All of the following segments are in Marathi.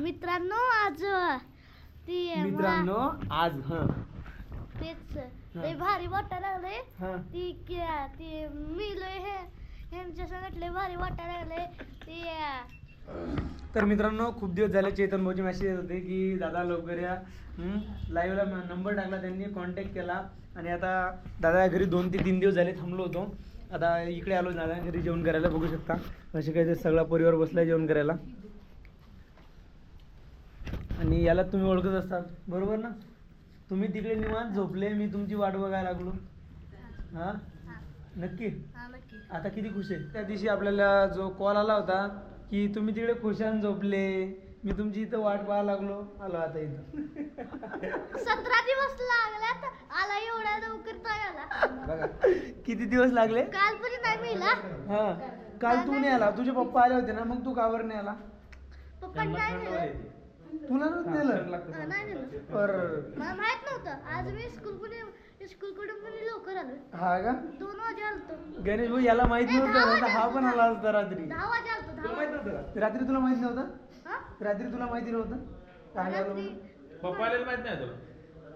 मित्रांनो आज ती मित्रांनो आज हा. तेच लय भारी वाटायला लागले ती क्या- ती मी लय हे ह्यांच्या संगत लय भारी वाटायला लागले ती तर मित्रांनो खूप दिवस झाले चेतन भाऊची मेसेज येत होते की दादा लवकर या. लाईव्हला नंबर टाकला त्यांनी कॉन्टॅक्ट केला. आणि आता दादा घरी दोन ते तीन दिवस झाले थांबलो होतो. आता इकडे आलो दादा घरी जेवण करायला बघू शकता. असे काही ते सगळा परिवार बसलाय जेवण करायला. आणि याला तुम्ही ओळखत असतात बरोबर ना? तुम्ही तिकडे निवांत झोपले मी तुमची वाट बघायला लागलो. नक्की? हा, नक्की. आता किती खुश आहे? त्या दिवशी आपल्याला जो कॉल आला होता की तुम्ही तिकडे खुशान झोपले. मी तुमची इथं वाट पाहायला लागलो आलो आता इथं. सतरा दिवस लागल्यात आला एवढ्या लवकर आला किती दिवस लागले? काल पण नाही मिळला हा काल तू नाही आला तुझे पप्पा आले होते ना मग तू कावर नाही आला? पप्पा नाही नेलं. तुला नव्हतं नेलं? हा, नाही नेलं. पर मला माहीत नव्हतं. आज मी स्कूल पण स्कूल कडून पण लवकर आलो हा का? दोन वाजे आलतो. गणेश भाऊ याला माहीत ए, नव्हतं दहा हा पण आला असता रात्री. दहा वाजे आलतो दहा वाजे. रात्री तुला माहीत नव्हतं? हा? रात्री तुला माहिती नव्हतं? काय आलो रात्री? म्हणून? पप्पा आलेलं माहीत नाही तुला?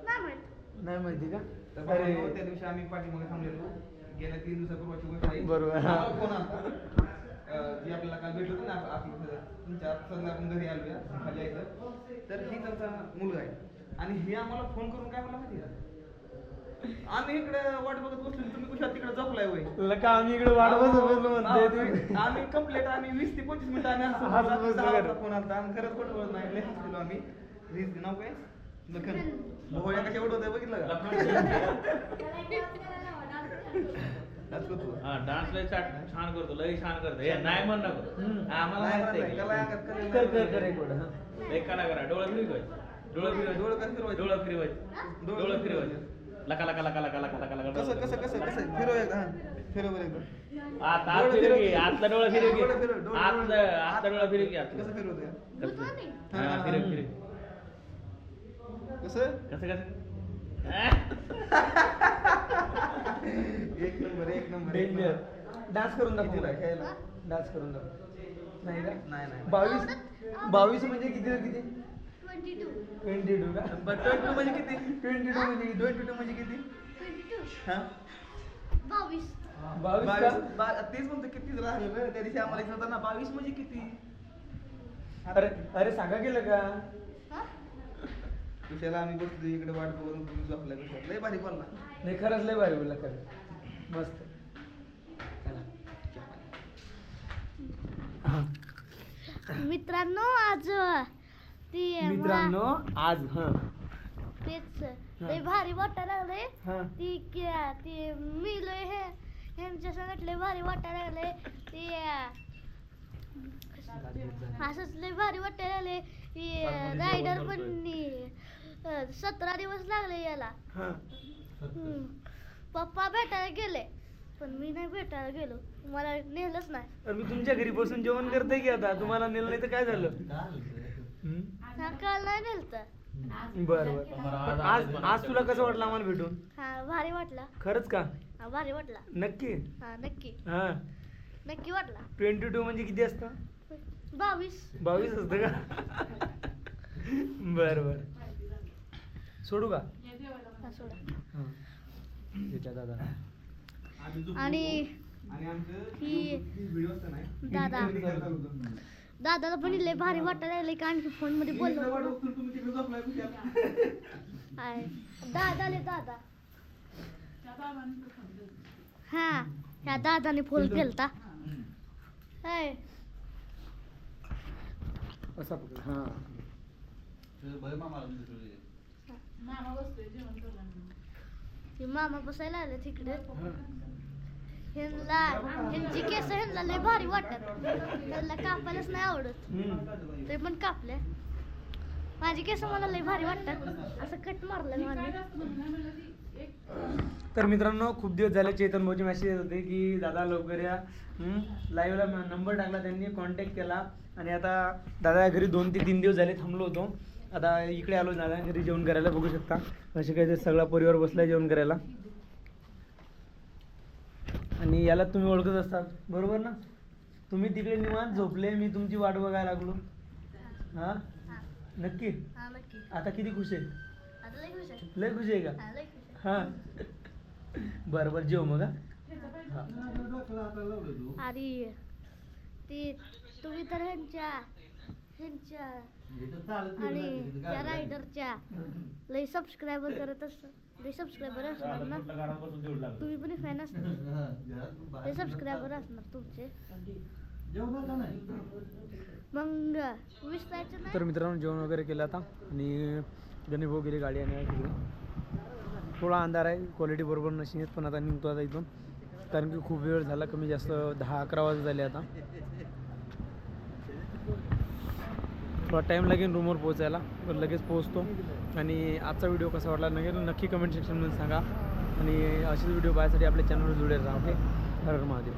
नाही माहीत. नाही माहिती का? तर अरे. त्या दिवशी आम्ही पाठीमागे थांबलेलो. गेल्या तीन दिवसापूर्वाची गोष्ट आहे बरोबर. आम्हाला फोन आला अं, जी आपल्याला काल भेटलो ना आप- आपलं घर. तुमच्या सगळं आपण घरी आलोया खाली यायचं. तर ही त्यांचा मुलगा आहे. आणि हे आम्हाला फोन करून काय मला माहिती आहे आम्ही इकडे वाट बघत बसलो तुम्ही कुठे तिकडे झोपलाय होय लका आम्ही इकडे वाट बसत बसलो म्हणते आम्ही- आम्ही कंप्लीट आम्ही वीस ते पंचवीस मिनिटं आम्ही असं हात बसलो. बसलो दहा घरी. वाजता फोन आलता आणि खरंच खोटं बोलत नाही लय हसलेलो आम्ही रीस नाव काय लखन भोया कशा उडवत आहे बघितलं का. हा डान्स लय छान छान करतो लय छान करतो हे नाही म्हण नको. आम्हाला कर. कर कर एक वेळ, हा. एक कला करा डोळं फिरवायचं डोळं फिरवायचं डोळं कसं फिरवायचं? डोळं फिरवायचं डोळं डोळं फिरवायचं. लका लका लका लका लका लका लका कसं कसं कसं? कसं फिरव एकदा हा. फिरव बरं एकदा. आता आत फिरव की की. आतला डोळं फिरव की. डोळं फिरव, डोळं- आतलं डोळं- आतला डोळं फिरव की आतलं. कसं? हा फिरव कसं? कसं कसं? एक नंबर एक नंबर एक डेंजर नंबर. डान्स करून दाखव. कितीला? खेळायला? डान्स करून दाखव. नाही का? नाही नाही बावीस बावीस म्हणजे किती किती? 22 ट्वेंटी टू का? ट्वेंटी टू म्हणजे किती? ट्वेंटी टू म्हणजे किती? ट्वेंटी टू म्हणजे किती? 22 हा? बावीस. बावीस बावीस. का बा- तेच म्हणतो कितीच राहिलं रे. त्या दिवशी आम्हाला ना बावीस म्हणजे किती? अरे अरे सांगा गेलं का? हा? आम्ही बसलो इकडे वाट बघून तुम्ही झोपला विषयात लय भारी बोलला नाही खरंच लय भारी बोलला खरं. मस्त. चला. हा. मित्रांनो आज ती मा- मित्रांनो आज हा. तेच. लय भारी वाटायला लागले हा. ती क्या- ती मी लय हे ह्यांच्या संगत लय भारी वाटायला लागले ती असंच लय भारी वाटायला लागले की रायडर पण अं, सतरा दिवस लागले याला. हा. हम्म. पप्पा भेटायला गेले पण मी नाही भेटायला गेलो. मला नेलंच नाही. तर मी तुमच्या घरी बसून जेवण करते की आता? तुम्हाला नेलं नाही तर काय झालं? नाही नेलत बरं बरं. आज आज तुला कसं वाटलं आम्हाला भेटून? हा भारी वाटला. खरंच का? हा भारी वाटला. नक्की? हा नक्की. हा. नक्की वाटला. ट्वेंटी टू म्हणजे किती असतं? बावीस. बावीस असतं का? बरं बरं. सोडू का? हा, सोडा. हा. आता. आणि आणि आमचं ही व्हिडिओ असतं नाही दादा. दादाला पण लय भारी वाटायला लागले का आणखी फोनमध्ये बोललो आहे. दादा हा ह्या दादाने फोन केलता. हाय. असा पकड. हा. ती मामा बसायला आले तिकडे. ह्यांना ह्यांची केस ह्यांना लय भारी वाटत त्यांना कापायलाच नाही आवडत. ते पण कापले माझी केस मला लय भारी वाटतात. असं कट मारलं माझी तर मित्रांनो खूप दिवस झाले चेतन भाऊची मेसेज येत होते की दादा लवकर या. लाईव्हला नंबर टाकला त्यांनी कॉन्टॅक्ट केला. आणि आता दादा घरी दोन ते तीन दिवस झाले थांबलो होतो. आता इकडे आलो दादा घरी जेवण करायला बघू शकता. असे काही ते सगळा परिवार बसलाय जेवण करायला. आणि याला तुम्ही ओळखत असतात. बरोबर ना? तुम्ही तिकडे निवांत झोपले मी तुमची वाट बघायला लागलो. हा? हा नक्की? हा नक्की. आता किती खुश आहे? आता लय खुश आहे. लय खुश आहे का? हा लय खुश आहे. हा. बरं बरं जेव मग आणि ती तुम्ही तर ह्यांच्या ह्यांच्या आणि त्या रायडरच्या लय सबस्क्रायबर करत असत लय सबस्क्रायबर असणार ना? तुम्ही पण फॅन असणार. लय सबस्क्रायबर असणार तुमचे. मग विसरायचं तर नाही मित्रांनो जेवण वगैरे केलं आता. आणि गणेश भाऊ गेली गाडी आणि थोडा अंधार आहे क्वालिटी बरोबर नशी पण आता निघतो आता इथून. कारण की खूप वेळ झाला कमी जास्त दहा अकरा वाजत झाले आता. थोडा टाईम लागेल रूमवर पोहोचायला. पण लगेच पोहोचतो. आणि आजचा व्हिडिओ कसा वाटला नक्की नक्की कमेंट सेक्शनमध्ये सांगा. आणि असेच व्हिडिओ पाहायसाठी आपल्या चॅनलवर जुडेल राहा ओके हर महादेव.